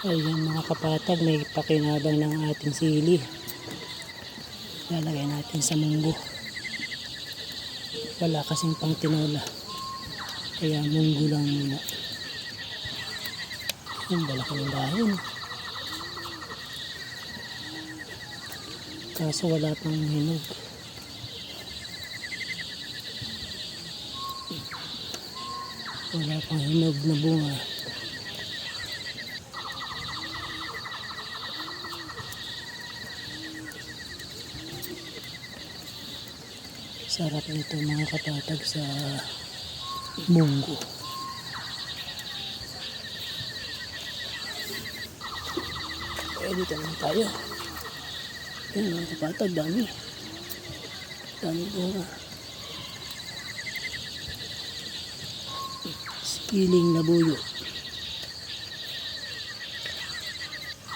Ayan mga kapatag, may pakinabang ng ating sili. Lalagay natin sa munggo. Wala kasing pang tinola. Kaya munggo lang muna. Ang balaki ng dahon. Kaso wala pang hinog. Wala pang hinog na bunga. Sarap nito mga kapatag sa munggo. Eh, dito naman tayo. Yan mga kapatag, dami. Dami bunga. Siling na buyo.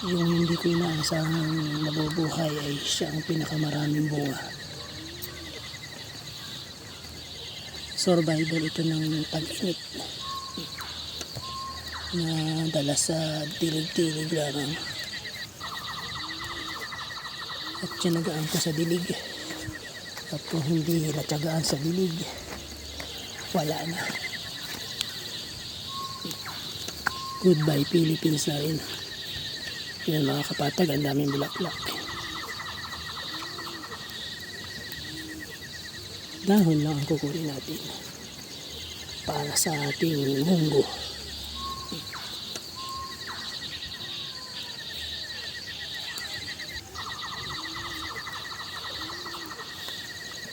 Yung hindi ko inaasahang nabubuhay ay siya ang pinakamaraming bunga. Survival ito ng pag-init. Na dala sa dilig-dilig lamang. At tinagaan ko sa dilig. At kung hindi natyagaan sa dilig wala na. Goodbye Philippines na rin. Yan mga kapatag ang daming bulaklak dahon lang ang kukunin natin para sa ating munggo.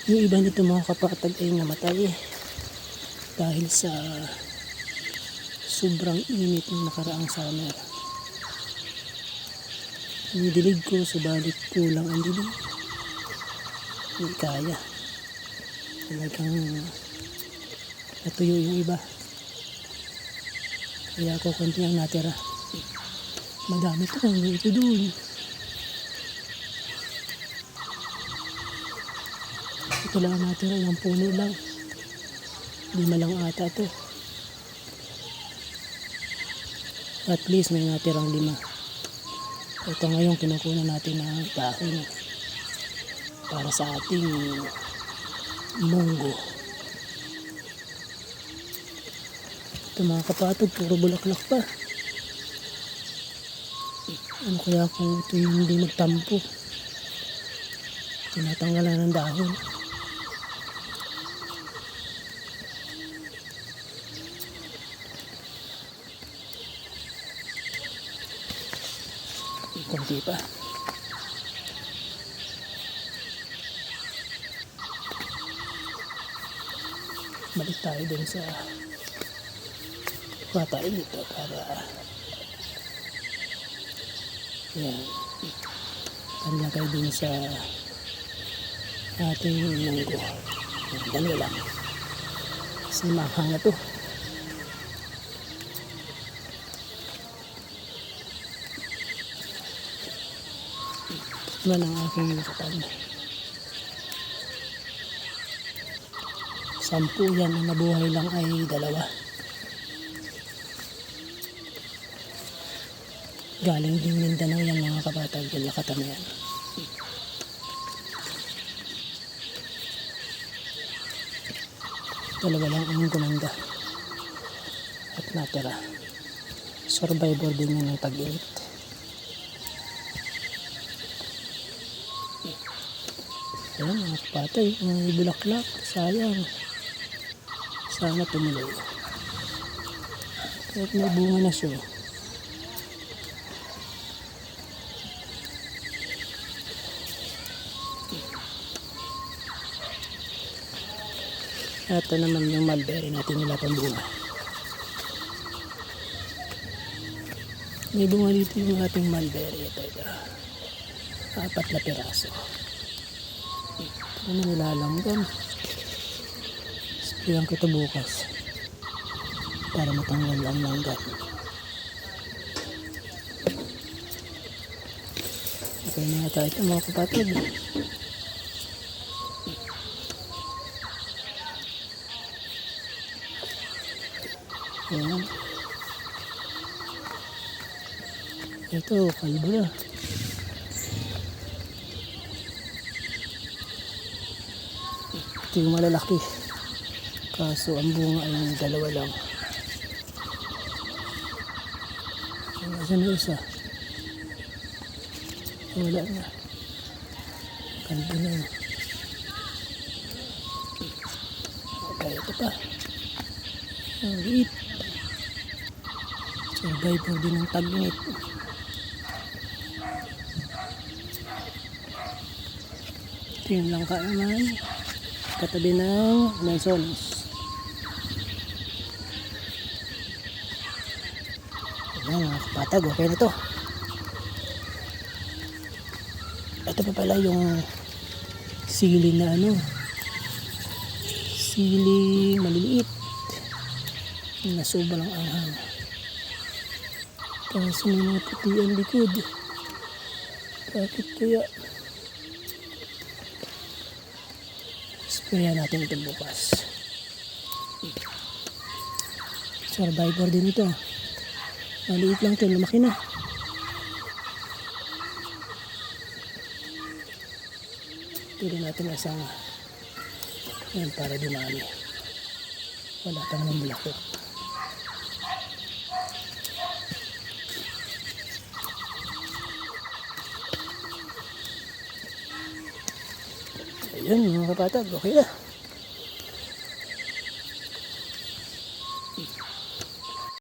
Yung iba nito mga kapatag ay namatay dahil sa sobrang init ng nakaraang summer. Nidilig ko subalit kulang ang dilig. Hindi kaya talagang natuyo yung iba. Kaya ako konti ang natira. Madami to ang ito dun ito lang ang natira ilang puno lang. Lima lang ata to. At least may natirang lima. Ito ngayon kinukunan natin ng dahon para sa ating munggo. Ito mga kapatid, puro bulaklak pa. Ano kaya kung ito yung hindi magtampo? Tinatanggalan ng dahon. Kunti pa. Balik tayo dun sa patay dito para yan. Kanya kayo dun sa ating munggo dalawa lang. Kasi mahang na to ito ang aking nakatan sampu yan na nabuhay lang ay dalawa. Galing din Mindanao yan mga kapatag yung lakatan yan. Dalawa lang ang gumanda at natira. Survivor din yan ng tag-init. Ayan mga kapatay, may bulaklak, sayang. Sana tumuloy. Kahit may bunga na siya. Ito naman yung mulberry natin nila pang bunga. May bunga dito yung ating mulberry. Ito, ito. Apat na piraso. Ano nilalanggam? Sprayan ko ito bukas. Para matanggal ang langgam. Okay na yata ito mga kapatid. Ayan. Ito, kalbo na. Ito yung malalaki. Kaso ang bunga ay dalawa lang. Nasaan na isa? Wala na. Kalbo na. Okay, ito pa. Ang liit. Survivor din ng tag-init. Ito yung langka naman. Katabi ng Nelsones. Ayan mga kapatag, okay na to. Ito pa pala yung sili na ano. Sili maliliit. Na sobrang anghang. Kaso may mga puti ang likod. Bakit kaya? Sprayan natin ito bukas. Survivor din ito. Maliit lang ito, lumaki na. Pwede natin isang yan para dumami. Wala tang ng bulako. Ayun mga kapatag, okay na.